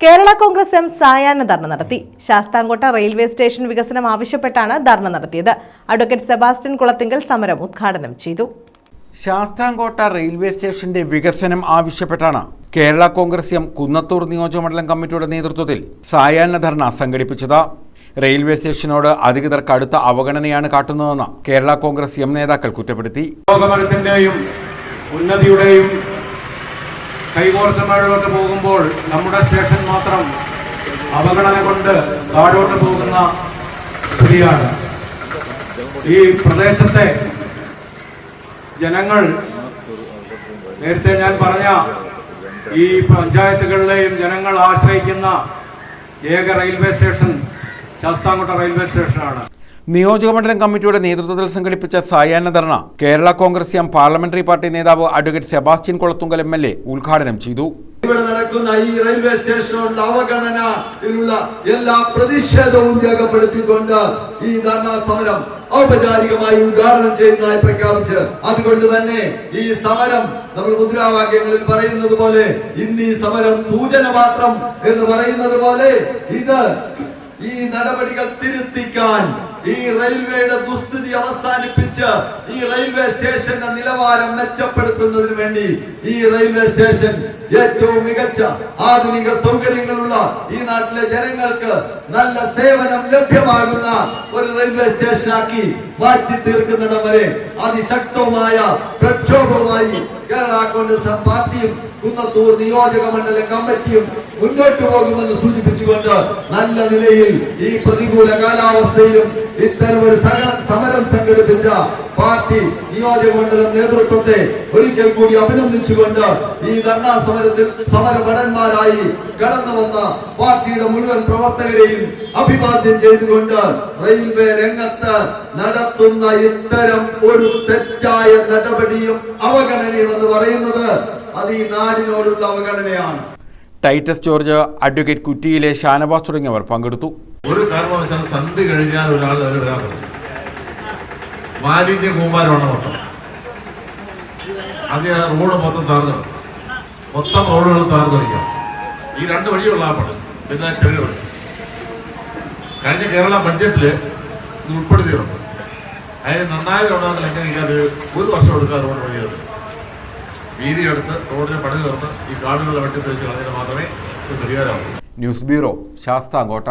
Kerala Congress M സായാഹ്ന ധർണ നടത്തി. Sasthamkotta railway station വികസനം ആവശ്യപ്പെട്ടാണ് ധർണ നടത്തിയത്. അഡ്വക്കേറ്റ് സെബാസ്റ്റ്യൻ കുളത്തിങ്കൽ സമരം ഉദ്ഘാടനം ചെയ്തു. ശാസ്താംകോട്ട റെയിൽവേ സ്റ്റേഷന്റെ വികസനം ആവശ്യപ്പെട്ടാണ് കേരള കോൺഗ്രസ് എം കുന്നത്തൂർ നിയോജകമണ്ഡലം കമ്മിറ്റിയുടെ നേതൃത്വത്തിൽ സായാഹ്ന ധർണ സംഘടിപ്പിച്ചത്. റെയിൽവേ സ്റ്റേഷനോട് അധികൃതർ കടുത്ത അവഗണനയാണ് കാട്ടുന്നതെന്ന് കേരള കോൺഗ്രസ് എം നേതാക്കൾ കുറ്റപ്പെടുത്തി. ഉന്നതിയുടെയും കൈകോർത്ത് മേളോട്ട് പോകുമ്പോൾ നമ്മുടെ സ്റ്റേഷൻ മാത്രം അവഗണന കൊണ്ട് താഴോട്ട് പോകുന്ന സ്ഥിതിയാണ് ഈ പ്രദേശത്തെ ജനങ്ങൾ നേരത്തെ ഞാൻ പറഞ്ഞ ഈ പഞ്ചായത്തുകളിലെയും ജനങ്ങൾ ആശ്രയിക്കുന്ന ഏക റെയിൽവേ സ്റ്റേഷൻ ശാസ്താംകോട്ട റെയിൽവേ സ്റ്റേഷനാണ്. നിയോജകമണ്ഡലം കമ്മിറ്റിയുടെ നേതൃത്വത്തിൽ സംഘടിപ്പിച്ച സായാഹ്ന dharna Kerala Congress M parliamentary party നേതാവ് advocate Sebastian Kolathunkal M L A ഉദ്ഘാടനം ചെയ്തു. ഇവിടെ നടക്കുന്ന ഈ റെയിൽവേ സ്റ്റേഷനുള്ള അവഗണനയിലുള്ള എല്ലാ പ്രതിഷേധവും രേഖപ്പെടുത്തിക്കൊണ്ട് ഈ ധർണാ സമരം ഔപചാരികമായി ഉദ്ഘാടനം ചെയ്യുന്നതായി പ്രഖ്യാപിച്ച് അതുകൊണ്ട് തന്നെ ഈ സമരം നമ്മൾ മുദ്രാവാക്യങ്ങളിൽ പറയുന്നത് പോലെ ഇന്ന് ഈ സമരം സൂചന മാത്രം എന്ന് പറയുന്നത് പോലെ ഇത് ഈ നടപടികൾ തിരുത്തിക്കാൻ ഈ റെയിൽവേയുടെ ദുസ്ഥിതി അവസാനിപ്പിച്ച് ഈ റെയിൽവേ സ്റ്റേഷന്റെ നിലവാരം മെച്ചപ്പെടുത്തുന്നതിന് വേണ്ടി ഈ റെയിൽവേ സ്റ്റേഷൻ ഏറ്റവും മികച്ച ആധുനിക സൗകര്യങ്ങളുള്ള ഈ നാട്ടിലെ ജനങ്ങൾക്ക് നല്ല സേവനം ലഭ്യമാകുന്ന ഒരു റെയിൽവേ സ്റ്റേഷനാക്കി മാറ്റി തീർക്കുന്നിടം വരെ അതിശക്തവുമായ പ്രക്ഷോഭവുമായി കേരള കോൺഗ്രസ് പാർട്ടിയും കുന്നത്തൂർ നിയോജക മണ്ഡല കമ്മിറ്റിയും മുന്നോട്ട് പോകുമെന്ന് സൂചിപ്പിച്ചുകൊണ്ട് നല്ല നിലയിൽ ഈ പ്രതികൂല കാലാവസ്ഥയിലും ഇത്തരം ഒരു സമരം സംഘടിപ്പിച്ച പാർട്ടി നിയോജക മണ്ഡലം നേതൃത്വത്തെ ഒരിക്കൽ കൂടി അഭിനന്ദിച്ചുകൊണ്ട് ഈ ധർണാ സമരത്തിൽ സമരഭടന്മാരായി കടന്നു വന്ന പാർട്ടിയുടെ മുഴുവൻ പ്രവർത്തകരെയും അഭിവാദ്യം ചെയ്തുകൊണ്ട് റെയിൽവേ രംഗത്ത് നടത്തുന്ന ഇത്തരം ഒരു തെറ്റായ നടപടിയും അവഗണനയും എന്ന് പറയുന്നത് അത് ഈ നാടിനോടുള്ള അവഗണനയാണ്. ടൈറ്റസ് ജോർജ് അഡ്വക്കേറ്റ് കുറ്റിയിലെ ഷാനവാസ് തുടങ്ങിയവർ പങ്കെടുത്തു. ഒരു കാരണവശാൽ സന്ധി കഴിഞ്ഞാൽ ഒരാൾ അതിൽ വരാൻ പറ്റും മാലിന്യ കൂമ്പാരമാണ് മൊത്തം. അത് റോഡ് മൊത്തം താർന്നു. മൊത്തം റോഡുകൾ താർന്നു കളിക്കാം ഈ രണ്ട് വഴിയുള്ള ആ പണി പിന്നെ ചെറിയ വഴി കഴിഞ്ഞ കേരള ബഡ്ജറ്റിൽ ഇത് ഉൾപ്പെടുത്തിയിട്ടുണ്ട്. അതിന് നന്നായി ഉണ്ടാകുന്ന എങ്ങനെ അത് ഒരു വർഷം എടുക്കാതെ റോഡ് വഴിയത് വീതി എടുത്ത് റോഡിന് പണി തീർന്ന് ഈ കാടുകളെ വെട്ടിത്തെച്ച് കളഞ്ഞാൽ മാത്രമേ ഇത് പരിഹാരമാകൂ. News bureau Sasthamkotta.